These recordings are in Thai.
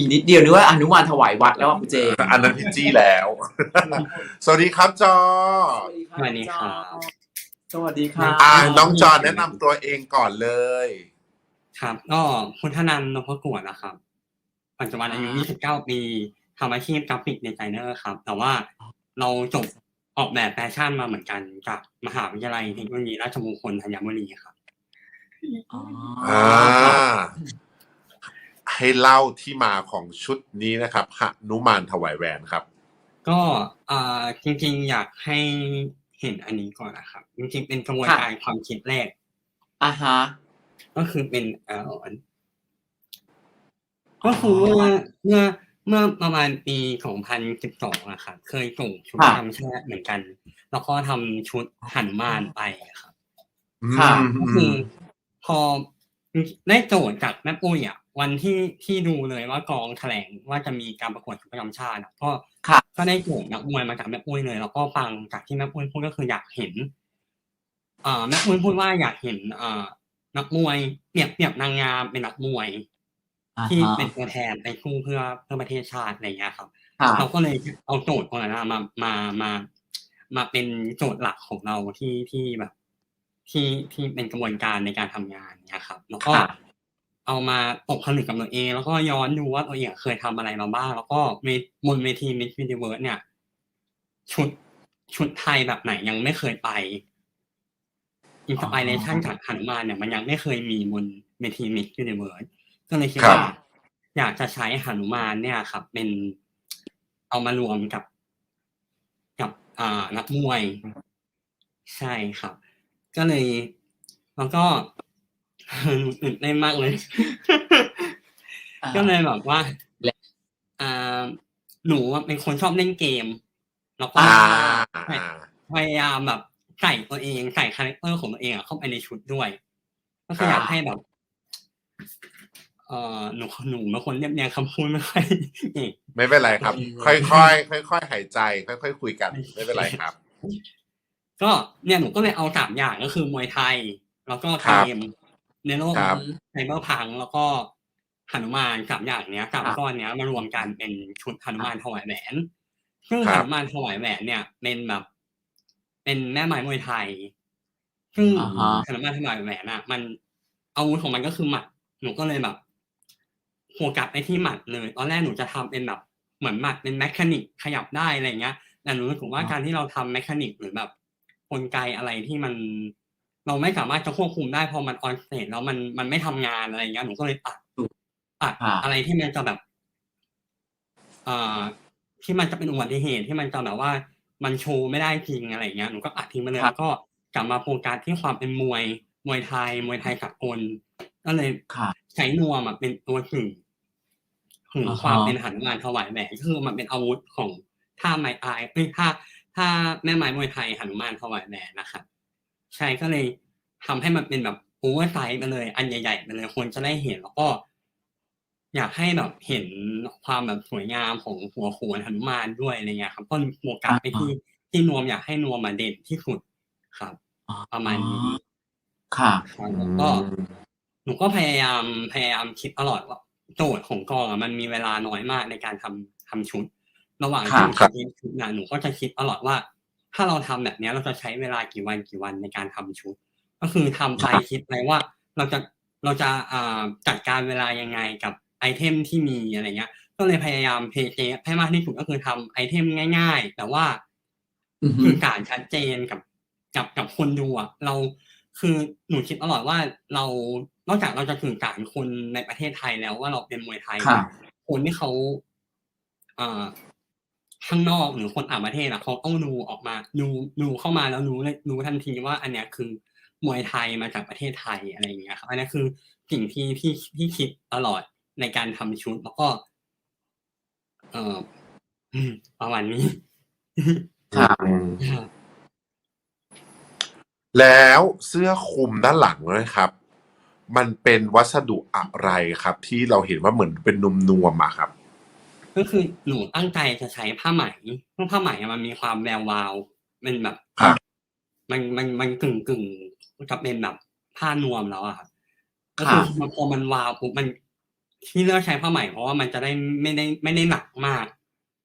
แหวนอีกนิดเดียวนึกว่าอนุมานถวายวัดแล้วอะคุณเจอันนั้นพิจี้แล้ว สวัสดีครับจอสวัสดีครับ สวัสดีครับอ่าน้องจอแนะนำตัวเองก่อนเลย ครับก็คุณธนันท์นพกวดนะครับ ปัจจุบันอายุ 29 ปีทำอาชีพกราฟิกดีไซเนอร์ครับ แต่ว่าเราจบออกแบบแฟชั่นมาเหมือนกันจากมหาวิทยาลัยเทคโนโลยีราชมงคลธัญบุรีครับ อ๋ออ่า ให้เล่าที่มาของชุดนี้นะครับหนุมานถวายแหวนครับ ก็อ่าจริงๆอยากให้เห็นอันนี้ก่อนนะครับ จริงๆเป็นกระบวนการความคิดแรกอ่าฮะก็คือเป็นเอ่อก็คือเมื่อเมื่อเมื่อประมาณปี 2012อะครับเคยส่งชุดค่ะทำชาติเหมือนกัน แล้วก็ทำชุดหันุมานไปครับค่ะก็คือพอได้โจทย์จากแม่ปุ้ยอะ วันที่ที่ดูเลยว่ากองแถลงว่าจะมีการประกวดชุดประจำชาติอะก็ค่ะก็ได้โจทย์นักมวยมาจากแม่ปุ้ยเลย แล้วก็ฟังจากที่แม่ปุ้ยพูดก็คืออยากเห็นเอ่อแม่ปุ้ยพูดว่าอยากเห็น เอ่อนักมวยเปรียบเปรียบนางงามเป็นนักมวยอ่าที่ฮะเป็นตัวแทนไปสู้เพื่อเพื่อประเทศชาติอะไรอย่างเงี้ยครับค่ะเราก็เลยเอาโจทย์ตรงนั้นอะมามามามาเป็นโจทย์หลักของเราที่ที่แบบ ที่ที่เป็นกระบวนการในการทำงานเนี่ยครับ แล้วก็ค่ะ เอามาตกผลึกกับตัวเอง แล้วก็ย้อนดูว่าตัวเองเคยทำอะไรมาบ้าง แล้วก็เวบนเวที Miss Universe เนี่ย ชุดชุดไทยแบบไหนยังไม่เคยไปอินสปิเรชันจากหนุมานเนี่ย มันยังไม่เคยมีบนเวที Miss Universe ก็เลยคิดครับว่า อยากจะใช้หนุมานเนี่ยครับ เป็นเอามารวมกับ กับอ่านักมวย ใช่ครับ ก็เลยแล้วก็ หนูตื่นเต้นมากเลย ก็เลยแบบว่าและอ่าหนูอะเป็นคนชอบเล่นเกม แล้วก็อ่าพยายามแบบใส่ตัวเองใส่คาแรคเตอร์ของตัวเองอะเข้าไปในชุดด้วย ก็คืออยากให้แบบเอ่อหนูหนูเป็นคนเรียบเรียงคำพูดไม่ค่อยเก่งไม่เป็นไรครับ ค่อยๆค่อยๆหายใจ ค่อยๆคุยกัน ไม่เป็นไรครับ ก็เนี่ยหนูก็เลยเอาสามอย่างก็คือมวยไทย แล้วก็ครัเกบม ในโลกครับไซเบอร์พังแล้วก็หนุมานสามอย่างเนี้ยสามครับก้อนเนี้ยมารวมกันเป็นชุดหนุมานถวายแหวน ซึ่งคหรับนุมานถวายแหวนเนี่ยเป็นแบบเป็นแม่ไม้มวยไทย ซึ่งอ่าฮะ หนุมานถวายแหวนอะ มันอาวุธของมันก็คือหมัด หนูก็เลยแบบโฟกัสไปที่หมัดเลยตอนแรกหนูจะทำเป็นแบบเหมือนหมัดเป็นแมคานิกขยับได้อะไรเงี้ย แต่หนูรู้สึกว่าการที่เราทำแมคานิกหรือแบบกลไกอะไรที่มัน เราไม่สามารถจะควบคุมได้พอมันออนสเตจแล้วมันมันไม่ทำงานอะไรเงี้ยหนูก็เลยตัดตัดค่ะอะไรที่มันจะแบบอ่าที่มันจะเป็นอุบัติเหตุที่มันจะแบบว่า มันโชว์ไม่ได้จริงอะไรเงี้ยหนูก็ตัดทิ้งไปเลยครับแล้วก็กลับมาโฟกัสที่ความเป็นมวยมวยไทย มวยไทยสากลก็เลยค่ะใช้นวมอะเป็นตัวสื่อถึงอ่าฮะความเป็นหันมานถวายแหวนก็คือมันเป็นอาวุธของท่าไม้อายเอ้ยท่าท่าแม่ไม้มวยไทยหันุมานถวายแหวนนะครับ ใช่ก็เลยทำให้มันเป็นแบบโอเวอร์ไซส์ไปเลย อันใหญ่ๆไปเลยคนจะได้เห็นแล้วก็ อยากให้แบบเห็นความแบบสวยงามของหัวโขนหนุมานด้วยอะไรเงี้ยครับก็โฟกัสไปที่ที่นวมอยากให้นวมมาเด่นที่สุดครับประมาณนี้ค่ะครับแล้วก็หนูก็พยายามพยายามคิดตลอดว่าโจทย์ของกองอะมันมีเวลาน้อยมากในการทำทำชุด ระหว่างครัที่บทำชุดนะหนูก็จะคิดตลอดว่า ถ้าเราทำแบบเนี้ยเราจะใช้เวลากี่วันกี่วันในการทำชุด ก็คือทำไปคิดไปว่าเราจะเราจะอ่าจัดการเวลายังไงกับไอเทมที่มีอะไรเงี้ย ก็เลยพยายามเพย์เจให้มากที่สุดก็คือทำไอเทมง่าย ๆ แต่ว่าอือฮึคือการชัดเจนกับกับกับคนดูอะเราคือหนูคิดตลอดว่าเรานอกจากเราจะสื่อสารคนในประเทศไทยแล้วว่าเราเป็นมวยไทยค่ะคนที่เขาอ่า ข้างนอกหรือคนต่างประเทศอะเขาต้องดูออกมาดูดูเข้ามาแล้วรู้เลยรู้ทันทีว่า อันเนี้ยคือมวยไทยมาจากประเทศไทยอะไรอย่างเงี้ยครับอันนี้คือสิ่งที่ที่ที่คิดตลอดในการทำชุดแล้วก็ เอ่ออืมประมาณนี้ค่ะแล้วเสื้อคลุมด้านหลังนะครับ มันเป็นวัสดุอะไรครับ ที่เราเห็นว่าเหมือนเป็นนมนวมๆอะครับ ก็คือหนูตั้งใจจะใช้ผ้าไหมเพราะผ้าไหมอะมันมีความแวววาวเป็นแบบครับมันมันมันกึ่งกึ่งจะเป็นแบบผ้านวมแล้วอะครับก็คือมันพอมันวาวปุ๊บมันที่เลือกใช้ผ้าไหมเพราะว่ามันจะได้ไม่ได้ไม่ได้หนักมาก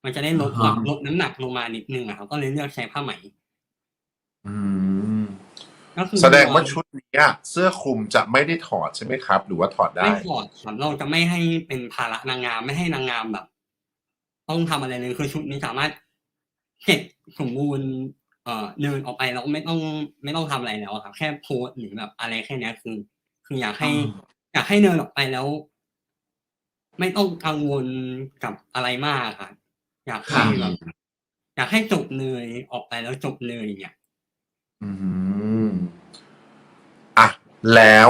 มันจะได้ลดอ่าฮะลดน้ำหนักลงมานิดนึงอะครับก็เลยเลือกใช้ผ้าไหม อืมก็คือแสดงว่าชุดเนี้ยเสื้อคลุมจะไม่ได้ถอดใช่ไหมครับ หรือว่าถอดได้ไม่ถอดครับเราจะไม่ให้เป็นภาระนางงามไม่ให้นางงามแบบ ต้องทำอะไรเลยคือชุดนี้สามารถเก็บสมบูรณ์เอ่อเดินออกไปแล้วไม่ต้องไม่ต้องทำอะไรแล้วอะครับ แค่โพสหรือแบบอะไรแค่เนี้ยคือ คืออยากให้อ่าอยากให้เดินออกไปแล้ว ไม่ต้องกังวลกับอะไรมากค่ะอยากให้แบบอยากให้จบเลยออกไปแล้วจบเลยเนี่ยอืมอะแล้ว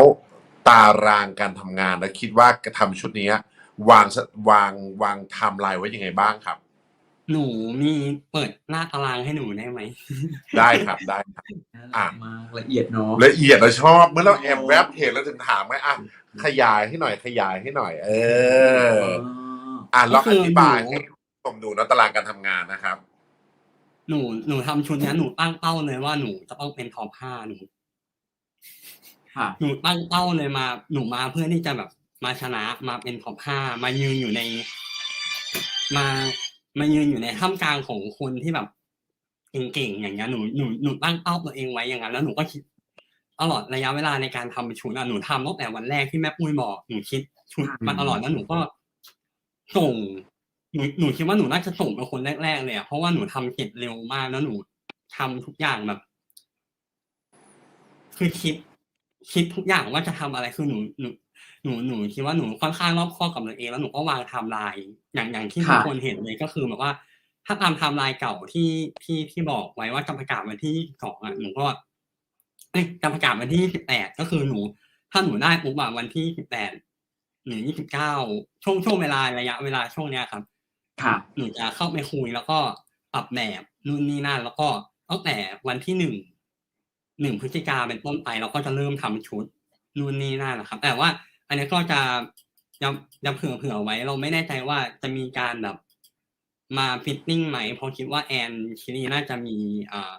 ตารางการทำงานแล้วคิดว่าจะทำชุดเนี้ย วางสวางวางไทม์ไลน์ไว้ยังไงบ้างครับ หนูมีเปิดหน้าตารางให้หนูได้ไหม ได้ครับได้ครับน่าอะรักมากละเอียดเนาะละเอียดเราชอบเมื่อเราแอบแวบเห็นแล้วถึงถามไหมอะขยายให้หน่อยขยายให้หน่อย เออ อะลองอธิบายให้คุณผู้ชมดูนะตารางการทำงานนะครับ หนูหนูทำชุดเนี้ยหนูตั้งเป้าเลยว่าหนูจะต้องเป็นท็อปห้าหนูค่ะหนูตั้งเป้าเลยมา หนูมาเพื่อที่จะแบบ มาชนะมาเป็นท็อปห้ามายืนอยู่ใน มามายืนอยู่ในท่ามกลางของคนที่แบบเก่งๆอย่างเงี้ยหนูหนูหนูตั้งเป้าตัวเองไว้อย่างนั้นแล้วหนูก็คิดตลอดระยะเวลาในการทำชุดอะหนูทำตั้งแต่วันแรกที่แม่ปุ้ยบอกหนูคิดชุดมาตลอดแล้วหนูก็ส่งหนูหนูคิดว่าหนูน่าจะส่งเป็นคนแรกๆเลยอะเพราะว่าหนูทำเก็บเร็วมากแล้วหนูทำทุกอย่างแบบ คือคิด คิดทุกอย่างว่าจะทำอะไรคือหนูหนู หนูหนูคิดว่าหนูค่อนข้างรอบคอบกับตัวเองแล้วหนูก็วางไทม์ไลน์อย่างอย่างที่ทุกค่ะคนเห็นเลยก็คือแบบว่า ถ้าตามไทม์ไลน์เก่าที่ที่ที่บอกไว้ว่าจะประกาศวันที่สองอะหนูก็เอ้ยจะประกาศวันที่สิบแปดก็คือหนู ถ้าหนูได้ปุ๊บอะวันที่สิบแปดหรือยี่สิบเก้าช่วงช่วงเวลาระยะเวลาช่วงเนี้ยครับค่ะหนูจะเข้าไปคุยแล้วก็ปรับแบบนู่นนี่นั่นแล้วก็ตั้งแต่วันที่หนึ่งหนึ่งพฤศจิกาเป็นต้นไปเราก็จะเริ่มทำชุด นู่นนี่นั่นนะครับ แต่ว่า อันนี้ก็จะยังยังเผื่อเผื่อไว้ เราไม่แน่ใจว่าจะมีการแบบมาฟิตติ้งไหมเพราะคิดว่าแอนชิลีน่าจะมีอ่า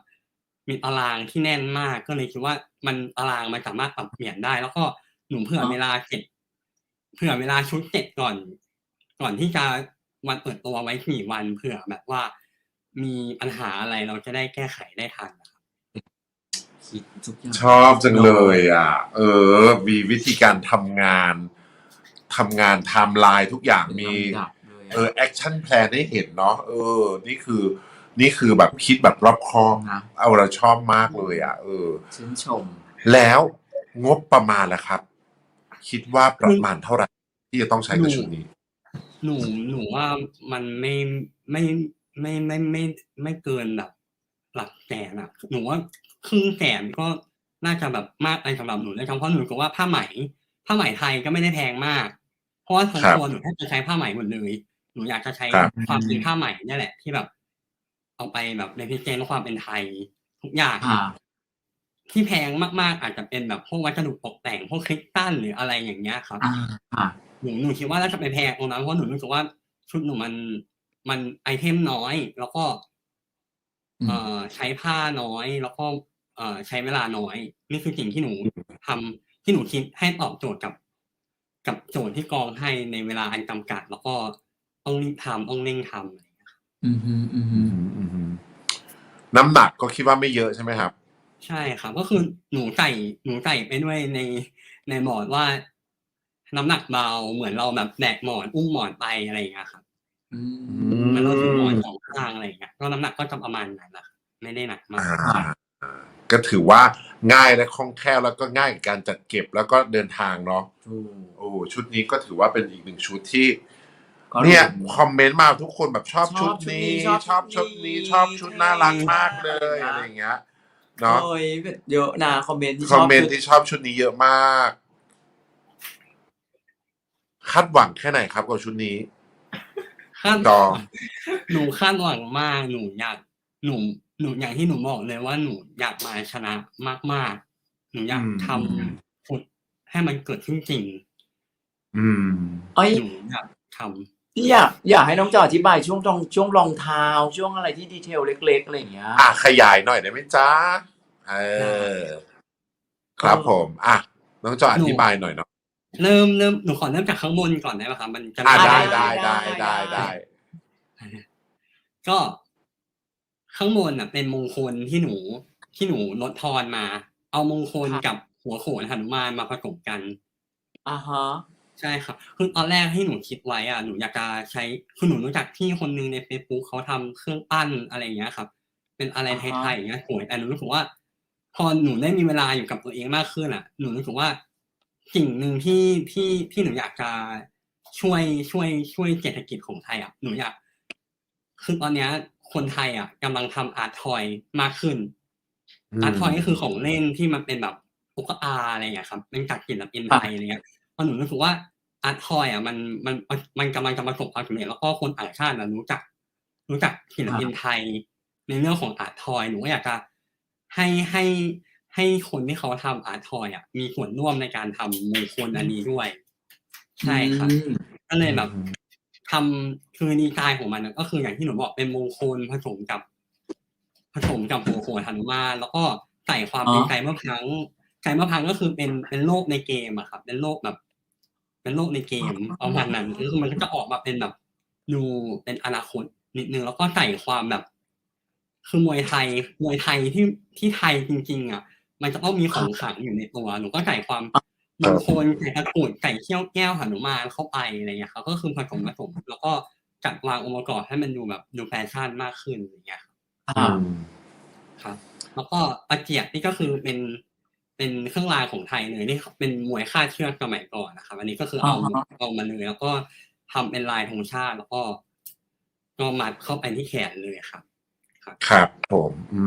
มีตารางที่แน่นมากก็เลยคิดว่ามันตารางมันสามารถปรับเปลี่ยนได้ แล้วก็หนูเผื่ออ๋อเวลาเสร็จเผื่อเวลาชุดเสร็จก่อน ก่อนที่จะวันเปิดตัวไว้สี่วันเผื่อแบบว่ามีปัญหาอะไรเราจะได้แก้ไขได้ทันนะครับ คิดทุกอย่างชอบจังเลยอะ เออ มีวิธีการทำงานทำงานไทม์ไลน์ทุกอย่างมีเป็นลำดับเลยอะเออแอคชั่นแพลนให้เห็นเนาะเออ นี่คือ นี่คือแบบคิดแบบรอบคอบนะเอาเราชอบมากเลยอะ เออ ชื่นชม แล้วงบประมาณล่ะครับ คิดว่าประมาณเท่าไหร่ที่จะต้องใช้กับชุดนี้ หนูหนูว่ามันไม่ไม่ไม่ไม่ไม่ไม่เกินแบบหลักแสนอะหนูว่า ครึ่งแสนก็น่าจะแบบมากไปสำหรับหนูเลยเพราะหนูก็ว่าผ้าไหมผ้าไหมไทยก็ไม่ได้แพงมาก เพราะว่าทั้งครับตัวหนูแทบจะใช้ผ้าไหมหมดเลยหนูอยากจะใช้ครับความเป็นผ้าไหมเนี่ยแหละ ที่แบบเอาไปแบบในพิเศษความเป็นไทยทุกอย่างอ่าที่แพงมากๆ อาจจะเป็นแบบพวกวัสดุตกแต่งพวกคริสตัลหรืออะไรอย่างเงี้ยครับอ่าอ่าหนูหนูคิดว่าน่าจะไปแพงตรงนั้นเพราะหนูรู้สึกว่าชุดหนูมันมันไอเทมน้อย แล้วก็อืมเอ่อใช้ผ้าน้อยแล้วก็ เอ่อใช้เวลาน้อยนี่คือสิ่งที่หนูทำที่หนูคิดให้ตอบโจทย์กับ กับโจทย์ที่กองให้ในเวลาอันจำกัด แล้วก็ต้องรีบทำต้องเร่งทำอะไรอย่างเงี้ยอืมฮึอืมฮึอืมอืมอืมน้ำหนักก็คิดว่าไม่เยอะใช่ไหมครับ ใช่ครับ ก็คือหนูใส่หนูใส่ไปด้วยในในหมอนว่า น้ำหนักเบาเหมือนเราแบบแบกหมอนอุ้มหมอนไปอะไรอย่างเงี้ยครับอืมอืมมันเราถือหมอนสองข้างอะไรอย่างเงี้ยก็น้ำหนักก็จะประมาณนั้นแหละครับไม่ได้หนักมากอ่า ก็ถือว่าง่ายและคล่องแคล่วแล้วก็ง่ายกับการจัดเก็บแล้วก็เดินทางเนาะถูกโอ้ชุดนี้ก็ถือว่าเป็นอีกหนึ่งชุดที่ก็เนี่ยรู้ คอมเมนต์มาทุกคนแบบชอบชชุอดบชุดนี้นี้ชชออบบชุดนี้ชุดนี้ชอบชุดน่ารักมากเลยใช่อะไรอย่างเงี้ยเนาะ โอ้ยเยอะนะคอมเมนต์ที่คชอมอบเมนต์ที่ชอบชุดนี้เยอะมาก คาดหวังแค่ไหนครับกับชุดนี้คาดจอง หนูคาดหวังมากหนูอยากหนู หนูอย่างที่หนูบอกเลยว่าหนูอยากมาชนะมากๆ หนูอยากทำผลให้มันเกิดขึ้นจริง อืมเอ้ยหนูอยากทำพี่อยากอยากให้น้องจออธิบายช่วงตรงช่วงรองเท้า ช่วงอะไรที่ดีเทลเล็กๆอะไรอย่างเงี้ย อะขยายหน่อยได้ไหมจ๊ะเออ ครับผม อะน้องจอยอธิบายหน่อยเนาะเริ่มเริ่มหนูขอเริ่มจากข้างบนก่อนได้ไหมครับมันจะอ่าม่ได้ได้ได้ได้ได้ได้ได้ก็ ข้างบนอะเป็นมงคลที่หนูที่หนูลดทอนมา เอามงคลค่ะกับหัวโขนหนุมานมาผสมกันอ่าฮะใช่ครับคือตอนแรกที่หนูคิดไว้อะหนูอยากจะใช้คือหนูรู้จักพี่คนนึงใน Facebook เขาทำเครื่องปั้นอะไรอย่างเงี้ยครับ เป็นอะไรไทยๆอย่างเงี้ยสวยแต่หนูรู้สึกว่า พอหนูได้มีเวลาอยู่กับตัวเองมากขึ้นอะ หนูรู้สึกว่าสิ่งหนึ่งที่ที่ที่หนูอยากจะช่วยช่วยช่วยเศรษฐกิจของไทยอะหนูอยากคือตอนเนี้ย คนไทยอะกำลังทำอาร์ตทอยมากขึ้น อาร์ตทอยก็คือของเล่นที่มันเป็นแบบตุ๊กตาอะไรอย่างเงี้ยครับเป็นจากศิลปินไทยอะไรเงี้ยเพราะหนูรู้สึกว่าอาร์ตทอยอะมันมันมันมันกำลังจะประสบความสำเร็จแล้วก็คนต่างชาติอะรู้จัก รู้จักศิลปินไทย ในเรื่องของอาร์ตทอยหนูก็อยากจะให้ให้ให้คนที่เขาทำอาร์ตทอยอะมีส่วนร่วมในการทำมงคลอันนี้ด้วย ใช่ครับอืมก็เลยแบบ ทำคือดีไซน์ของมันน่ะก็คืออย่างที่หนูบอกเป็นมงคลผสมกับ ผสมกับหัวโขนหนุมานแล้วก็ใส่ความเป็นอ๋อไก่มะพร้าวไก่มะพร้าวก็คือเป็นเป็นโลกในเกมอะครับ เป็นโลกแบบ เป็นโลกในเกมประมาณนั้นคือมันก็จะออกมาเป็นแบบดูเป็นอนาคตนิดนึงแล้วก็ใส่ความแบบ คือมวยไทยมวยไทยที่ที่ไทยจริง ๆ อะ มันจะต้องมีของขลังอยู่ในตัวหนูก็ใส่ความ มงคลใส่ตะกรุดใส่เขี้ยวแก้วหนุมานเข้าไปอะไรเงี้ยครับก็คือผสมผสมแล้วก็จัดวางองค์ประกอบให้มันดูแบบดูแฟชั่นมากขึ้นอย่างเงี้ยอ่าครับ แล้วก็ตะเกียบนี่ก็คือเป็นเป็นเครื่องรางของไทยเลยนี่เป็นมวยค่าดเชือกสมัยก่อนนะครับอันนี้ก็คือเอาอ่าฮะเอามาเลยแล้วก็ทำเป็นลายธงชาติแล้วก็ก็มัดเข้าไปที่แขนเลยครับ ครับผมอื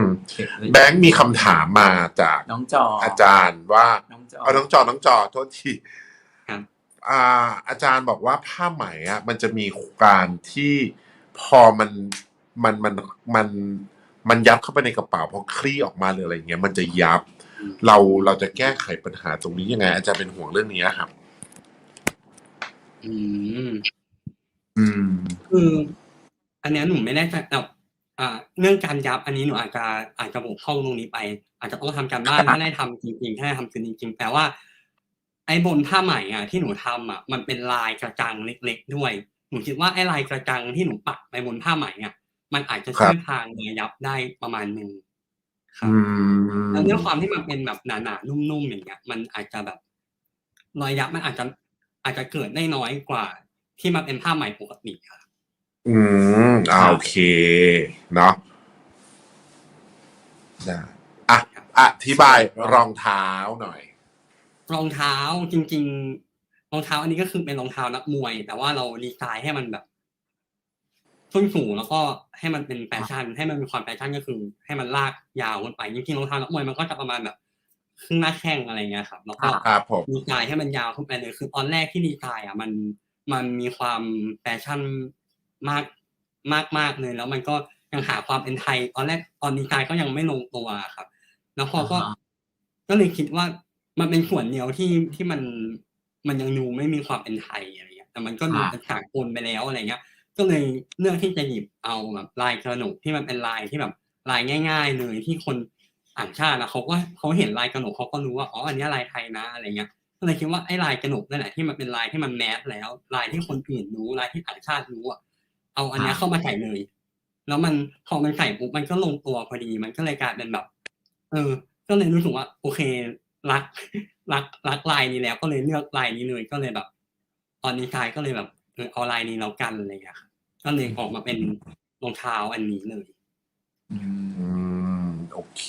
มเก็บไว้แบงค์มีคำถามมาจากน้องจออาจารย์ว่าน้องจอเอาน้องจอน้องจอโทษทีครับอ่า อาจารย์บอกว่าผ้าไหมอะ มันจะมีการที่พอมันมันมันมันมันยับเข้าไปในกระเป๋าพอคลี่ออกมาหรืออะไรเงี้ยมันจะยับ เราเราจะแก้ไขปัญหาตรงนี้ยังไง อาจารย์เป็นห่วงเรื่องนี้ครับ อืม อืมคืออันเนี้ยหนูไม่แน่ใจแต่ อ่าเรื่องการยับอันนี้หนูอาจจะอาจจะบกพร่องตรงนี้ไป อาจจะต้องทำการบ้านครับถ้าได้ทำจริงๆถ้าได้ทำจริงๆแต่ว่า ไอ้บนผ้าไหมอะที่หนูทำอะมันเป็นลายกระจังเล็ก ๆ ด้วยหนูคิดว่าไอ้ลายกระจังที่หนูปักไปบนผ้าไหมอะมันอาจจะช่วยพรางรอยยับได้ประมาณหนึ่งครับอืมแล้วด้วยความที่มันเป็นแบบหนาๆนุ่มๆอย่างเงี้ย มันอาจจะแบบรอยยับมันอาจจะอาจจะเกิดได้น้อยกว่า ที่มันเป็นผ้าไหมปกติครับ อืมอ่าโอเค เนาะได้อะอธิบายรองเท้าหน่อย รองเท้าจริง ๆ รองเท้าอันนี้ก็คือเป็นรองเท้านักมวย แต่ว่าเราดีไซน์ให้มันแบบส้นสูงแล้วก็ให้มันเป็นแฟชั่นให้มันมีความแฟชั่นก็คือ ให้มันลากยาวขึ้นไปจริงๆรองเท้านักมวยมันก็จะประมาณแบบครึ่งหน้าแข้งอะไรเงี้ยครับแล้วก็ครับผมดีไซน์ให้มันยาวขึ้นไปเลยคือตอนแรกที่ดีไซน์อะมันมันมีความแฟชั่น มากมากมากเลย แล้วมันก็ยังหาความเป็นไทย ตอนแรกตอนดีไซน์ก็ยังไม่ลงตัวครับ แล้วพอก็อ่าฮะก็เลยคิดว่ามันเป็นส่วนเดียวที่ที่มันมันยังดูไม่มีความเป็นไทยอะไรเงี้ย แต่มันก็ดูเป็นสากลไปแล้วอะไรเงี้ย ก็เลยเลือกที่จะหยิบเอาแบบลายกระหนกที่มันเป็นลายที่แบบลายง่าย ๆ เลยที่คนต่างชาตินะเขาก็เขาเห็นลายกระหนกเขาก็รู้ว่าอ๋ออันนี้ลายไทยนะอะไรเงี้ยก็เลยคิดว่าไอ้ลายกระหนกนั่นแหละที่มันเป็นลายที่มันแมสแล้วลายที่คนอื่นรู้ลายที่ต่างชาติรู้อะ เอาอันเนี้ยเข้ามาใส่เลย แล้วมันพอมันใส่ปุ๊บมันก็ลงตัวพอดี มันก็เลยกลายเป็นแบบ เออ ก็เลยรู้สึกว่า โอเค รัก รัก รักลายนี้แล้ว ก็เลยเลือกลายนี้เลยก็เลยแบบตอนนี้ชายก็เลยแบบเออเอาลายนี้แล้วกันอะไรอย่างเงี้ยครับก็เลยออกมาเป็นรองเท้าอันนี้เลยอืมอืมโอเค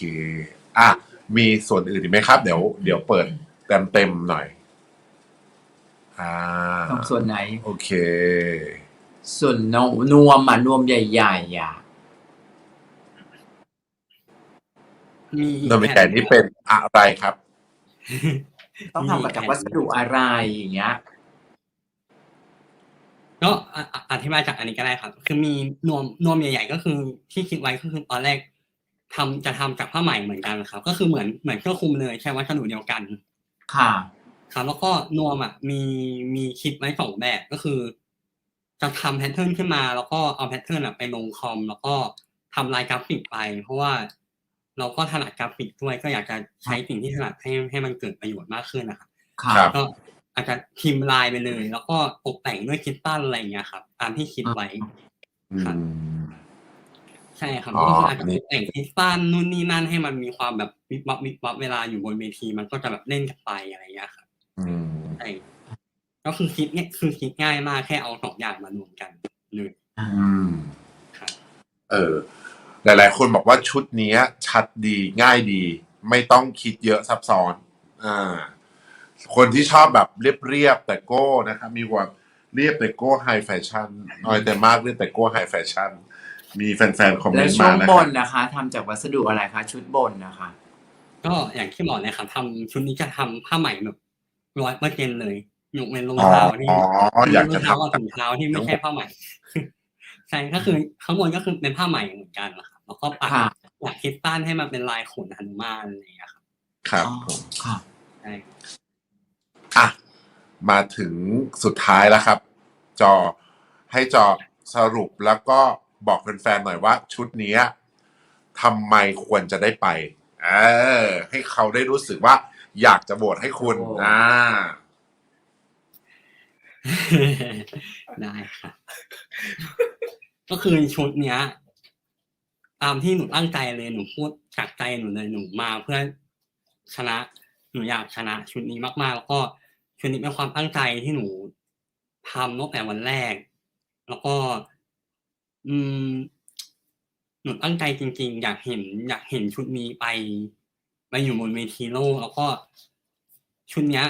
อะมีส่วนอื่นอีกไหมครับ เดี๋ยวเดี๋ยวเปิดเต็มเต็มๆหน่อย อ่าตรงส่วนไหน โอเค ส่วนนวนวมอะนวมใหญ่ๆอะมีอีกโดยแต่นี้เป็นอะไรครับ ต้องทำมาจากวัสดุอะไรอย่างเงี้ยก็อะอะอธิบายจากอันนี้ก็ได้ครับ คือมีนวมนวมใหญ่ ๆ ก็คือที่คิดไว้ก็คือตอนแรกทำจะทำจากผ้าไหมเหมือนกันครับ ก็คือเหมือนเหมือนเครื่องคลุมเลยใช้วัสดุเดียวกัน ค่ะ ครับแล้วก็นวมอะมีมีคิดไว้สองแบบก็คือ จะทำแพทเทิร์นขึ้นมา แล้วก็เอาแพทเทิร์นอะไปลงคอม แล้วก็ทำลายกราฟิกไป เพราะว่าเราก็ถนัดกราฟิกด้วยก็อยากจะใช้สิ่งที่ถนัดให้ให้มันเกิดประโยชน์มากขึ้นนะครับค่ะครับก็อาจจะพิมพ์ลายไปเลย แล้วก็ตกแต่งด้วยคริสตัลอะไรอย่างเงี้ยครับ ตามที่คิดไว้อืมใช่ครับอ๋อก็คืออาจจะอันนี้ตกแต่งคริสตัลนู่นนี่นั่นให้มันมีความแบบวิบวับวิบวับเวลาอยู่บนเวที มันก็จะแบบเล่นกันไปอะไรอย่างเงี้ยครับอืมใช่ ก็คือคิดเนี่ยคือคิดง่ายมากแค่เอาสองอย่างมารวมกันเลยอืมครับเออ หลาย ๆ คนบอกว่าชุดเนี้ยชัดดีง่ายดี ไม่ต้องคิดเยอะซับซ้อนอ่าคนที่ชอบแบบเรียบๆแต่โก้นะครับมีความเรียบแต่โก้ไฮแฟชั่นน้อยแต่มากเรียบแต่โก้ไฮแฟชั่นมีแฟนๆคอมเมและนต์ช่วมางนะบครับนนะคะทำจากวัสดุอะไรคะ ชุดบนนะคะ ก็อย่างที่บอกเลยครับทำชุดนี้จะทำผ้าไหมแบบร้อยเปอร์เซ็นเลย ยกเว้นรองเท้าที่อ๋ออยากจะรองเท้ากับทำถุงเท้าที่ไม่ใช่ผ้าไหม่ใช่ก็คือข้างบนก็คือเป็นผ้าไหม่เหมือนกันนะครับแล้วก็ปักค่ะอยากคิดตั้นให้มันเป็นลายขนหนุมานอะไรอย่างเงี้ยครับ ครับผมใช่อะมาถึงสุดท้ายแล้วครับ จอให้จอสรุปแล้วก็บอกแฟนๆหน่อยว่า ชุดนี้ทำไมควรจะได้ไป เออ ให้เขาได้รู้สึกว่า อยากจะโหวตให้คุณอ่า ได้ครับก็คือชุดเนี้ย ตามที่หนูตั้งใจเลยหนูพูดจากใจหนูเลยหนูมาเพื่อชนะหนูอยากชนะชุดนี้มากๆ แล้วก็ชุดนี้เป็นความตั้งใจที่หนูทำตั้งแต่วันแรก แล้วก็ อืม หนูตั้งใจจริง ๆ อยากเห็น อยากเห็นชุดนี้ไป ไปอยู่บนเวทีโลกแล้วก็ชุดเนี้ย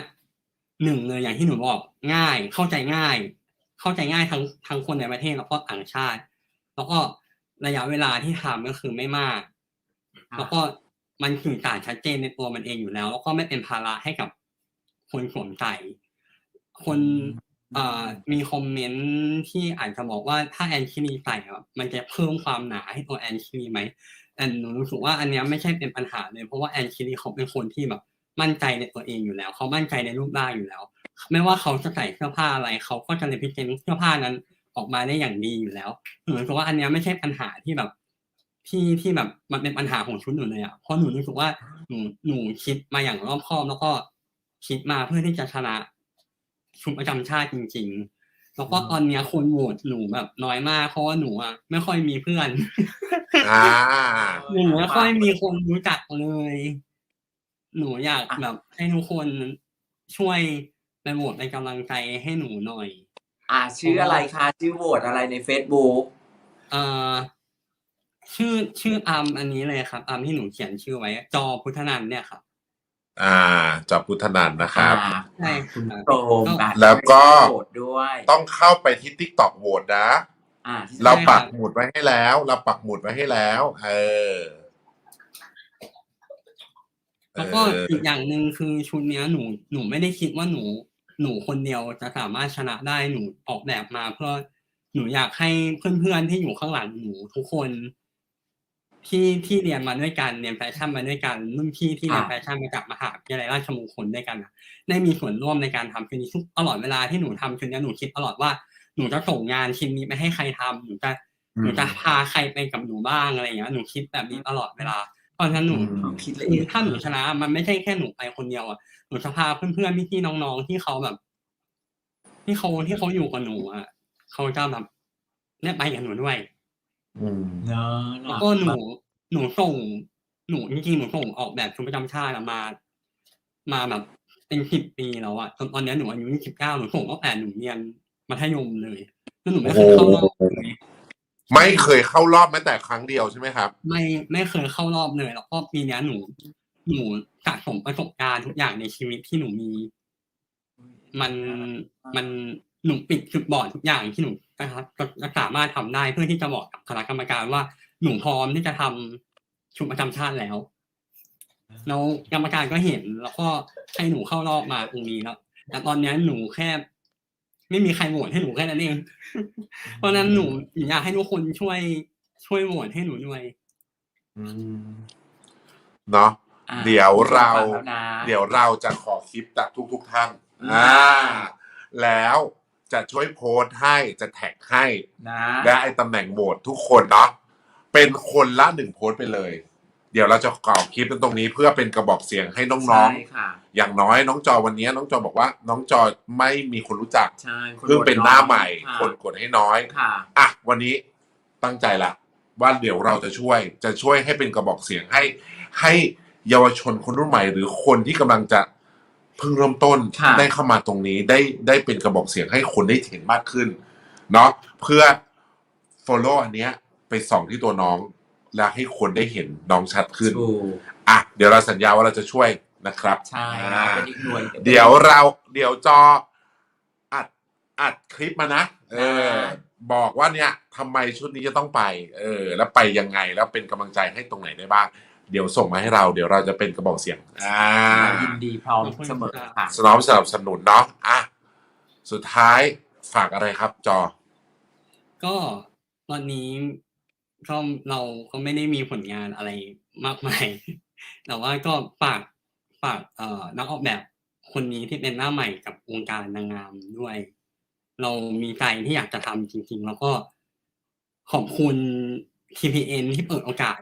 หนึ่งเลยอย่างที่หนูบอกง่าย เข้าใจง่าย เข้าใจง่ายทั้งทั้งคนในประเทศแล้วก็ต่างชาติ แล้วก็ระยะเวลาที่ทำก็คือไม่มากค่ะแล้วก็มันสื่อสารชัดเจนในตัวมันเองอยู่แล้ว แล้วก็ไม่เป็นภาระให้กับคนสวมใส่คนเอ่อมีคอมเมนต์ที่อาจจะบอกว่าถ้าแอนชิลีใส่อะมันจะเพิ่มความหนาให้ตัวแอนชิลีไหมแต่หนูรู้สึกว่าอันเนี้ยไม่ใช่เป็นปัญหาเลยเพราะว่าแอนชิลีเขาเป็นคนที่แบบ มั่นใจในตัวเองอยู่แล้ว เขามั่นใจในรูปร่างอยู่แล้ว ไม่ว่าเขาจะใส่เสื้อผ้าอะไร เขาก็จะเลพิเศษเสื้อผ้านั้นออกมาได้อย่างดีอยู่แล้วหนูรู้สึกว่าอันเนี้ยไม่ใช่ปัญหาที่แบบที่ที่แบบมันเป็นปัญหาของชุดหนูเลยอะเพราะหนูรู้สึกว่าหนูหนูคิดมาอย่างรอบคอบแล้วก็คิดมาเพื่อที่จะชนะชุดประจำชาติจริง ๆ แล้วก็ตอนเนี้ยคนโหวตหนูแบบน้อยมากเพราะว่าหนูอะไม่ค่อยมีเพื่อนอ่าหนูไม่ค่อยมีคนรู้จักเลย หนูอยากแบบให้ทุกคนช่วยไปโหวตเป็นกำลังใจให้หนูหน่อย อ่า ชื่ออะไรคะชื่อโหวตอะไรใน Facebook เอ่อชื่อชื่ออัมอันนี้เลยครับอัมที่หนูเขียนชื่อไว้ จอพุทธนันท์เนี่ยครับ อ่าจอบพุทธนันท์นะครับ อ่าใช่คุณครับ โปรมแบบแล้วก็ โหวตด้วยต้องเข้าไปที่ t ิ k t o k โหวตนะ อ่า เราปักหมุดไว้ให้แล้ว เราปักหมุดไว้ให้แล้ว เออ แล้วก็เอออีกอย่างหนึ่งคือชุดเนี้ยหนูหนูไม่ได้คิดว่าหนู หนูคนเดียวจะสามารถชนะได้หนูออกแบบมา เพื่อหนูอยากให้เพื่อนๆที่อยู่ข้างหลังหนูทุกคน ที่ที่เรียนมาด้วยกันเรียนแฟชั่นมาด้วยกันรุ่นพี่ที่เรียนแฟชั่นมาจากมหาวิทยาลัยราชมงคลด้วยกันอะได้มีส่วนร่วมในการทำชุดนี้ทุกตลอดเวลาที่หนูทำชุดนี้หนูคิดตลอดว่าหนูจะส่งงานชิ้นนี้ไปให้ใครทำหนูจะหนูจะพาใครไปกับหนูบ้างอะไรอย่างเงี้ยหนูคิดแบบนี้ตลอดเวลา เพราะฉะนั้นหนูอืมคิดละคืเอีอยดถ้าหนูชนะ มันไม่ใช่แค่หนูไปคนเดียวอะหนูจะพาเพื่อนๆพี่ๆน้องๆที่เขาแบบ ที่เขาที่เขาอยู่กับหนูอะเขาจะแบบเนี่ยไปกับหนูด้วยอืมเนาะแล้วก็หนูหนูส่ง หนูจริงๆหนูส่งออกแบบชุดประจำชาติอะมา มาแบบเป็นสิบปีแล้วอะจนตอนเนี้ยหนูอายุยี่สิบเก้าหนูส่งตั้งแต่หนูเรียนมัธยมเลยแล้วหนูไม่เคยเข้ารอบเลย ไม่เคยเข้ารอบแม้แต่ครั้งเดียวใช่ไหมครับ ไม่ไม่เคยเข้ารอบเลย แล้วก็ปีนี้หนู หนูสะสมประสบการณ์ทุกอย่างในชีวิตที่หนูมี มันมันหนูปิดจุดบอดทุกอย่างที่หนูนะครับจะจะสามารถทำได้เพื่อที่จะบอกกับคณะกรรมการว่าหนูพร้อมที่จะทำชุดประจำชาติแล้วแล้วกรรมการก็เห็น แล้วก็ให้หนูเข้ารอบมาตรงนี้แล้วแต่ตอนนี้หนูแค่ ไม่มีใครโหวตให้หนูแค่นั้นเอง เพราะฉะนั้นหนูอยากให้ทุกคนช่วยช่วยโหวตให้หนูด้วยอืมเนาะอะเดี๋ยวเรา ฟังแล้วนะเดี๋ยวเราจะขอคลิปจากทุกๆท่านอืมอ่าแล้วจะช่วยโพสต์ให้จะแท็กให้ นะและไอ้ตำแหน่งโหวตทุกคนเนาะเป็นคนละหนึ่งโพสต์ไปเลย เดี๋ยวเราจะกล่าวคลิปตรงนี้เพื่อเป็นกระบอกเสียงให้น้องใช่ค่ะอย่างน้อยน้องจอวันนี้น้องจอบอกว่า น้องจอไม่มีคนรู้จักใช่คนเพิ่งเป็นหน้าใหม่ค่ะคนกดให้น้อย ค่ะ อะวันนี้ตั้งใจละว่าเดี๋ยวเราจะช่วยจะช่วยให้เป็นกระบอกเสียงให้ ให้เยาวชนคนรุ่นใหม่ หรือคนที่กำลังจะเพิ่งเริ่มต้นค่ะ ได้เข้ามาตรงนี้ได้ได้เป็นกระบอกเสียงให้คนได้เห็นมากขึ้นเนาะเพื่อ follow อันเนี้ยไปส่องที่ตัวน้อง และให้คนได้เห็นน้องชัดขึ้น ถูก อะ เดี๋ยวเราสัญญาว่าเราจะช่วยนะครับใช่อ่าเป็นอีกหน่วยเดี๋ยวเราเดี๋ยวจออัดอัดคลิปมานะ เอออ่าบอกว่าเนี่ยทำไมชุดนี้จะต้องไป เออ แล้วไปยังไงแล้วเป็นกำลังใจให้ตรงไหนได้บ้าง เดี๋ยวส่งมาให้เราเดี๋ยวเราจะเป็นกระบอกเสียง อ่ายินดีพร้อมเสมอค่ะ สนอมสนับสนุนเนาะอะสุดท้ายฝากอะไรครับจอ ก็ตอนนี้ ก็เราก็ไม่ได้มีผลงานอะไรมากมาย แต่ว่าก็ฝากฝากเอ่อนักออกแบบคนนี้ที่เป็นหน้าใหม่กับวงการนางงามด้วย เรามีใจที่อยากจะทำจริง ๆ แล้วก็ขอบคุณ TPN ที่เปิดโอกาส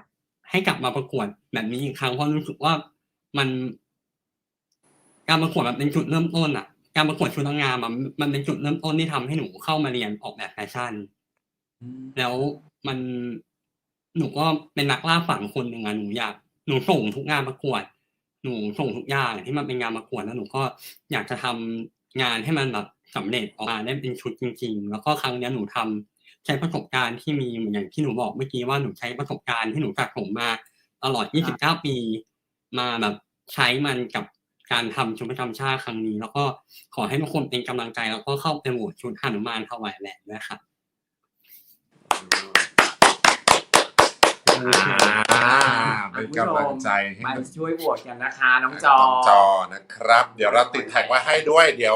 ให้กลับมาประกวดแบบนี้อีกครั้งเพราะรู้สึกว่ามัน การประกวดมันเป็นจุดเริ่มต้นอะ การประกวดชุดนางงามอะมันเป็นจุดเริ่มต้นที่ทำให้หนูเข้ามาเรียนออกแบบแฟชั่น แล้วมัน หนูก็เป็นนักล่าฝันคนหนึ่งอะหนูอยากหนูส่งทุกงานประกวด หนูส่งทุกอย่างที่มันเป็นงานประกวดแล้วหนูก็อยากจะทำงานให้มันแบบสำเร็จออกมาได้เป็นชุดจริง ๆ แล้วก็ครั้งเนี้ยหนูทำใช้ประสบการณ์ที่มีเหมือนอย่างที่หนูบอกเมื่อกี้ว่าหนูใช้ประสบการณ์ที่หนูสะสมมาตลอด 29 ปี มาแบบใช้มันกับการทำชุดประจำชาติครั้งนี้ แล้วก็ขอให้ทุกคนเป็นกำลังใจแล้วก็เข้าไปโหวตชุดหนุมานถวายแหวนด้วยครับ อ่าเป็นกำลังใจให้มากับช่วยโหวตกันนะคะ น้องจอน้องจอนะครับ เดี๋ยวเราติดแท็กไว้ให้ด้วย เดี๋ยว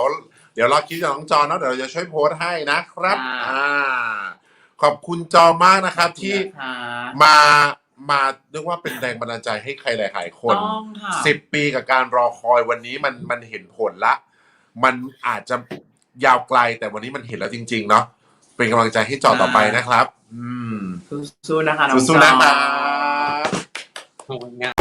เดี๋ยวเราคิดกับน้องจอเนาะเดี๋ยวเราจะช่วยโพสต์ให้นะครับอ่าอ่าขอบคุณจอมากนะครับที่นะคะมามาเรียกว่าเป็นแรงบันดาลใจให้ใครหลาย ๆ คนต้องค่ะสิบปีกับการรอคอยวันนี้มันมันเห็นผลละ มันอาจจะยาวไกลแต่วันนี้มันเห็นแล้วจริง ๆ เนาะเป็นกำลังใจให้จอต่อไปนะครับ อืม สู้ๆนะคะน้องจอสู้ๆนะครับขอบคุณครับ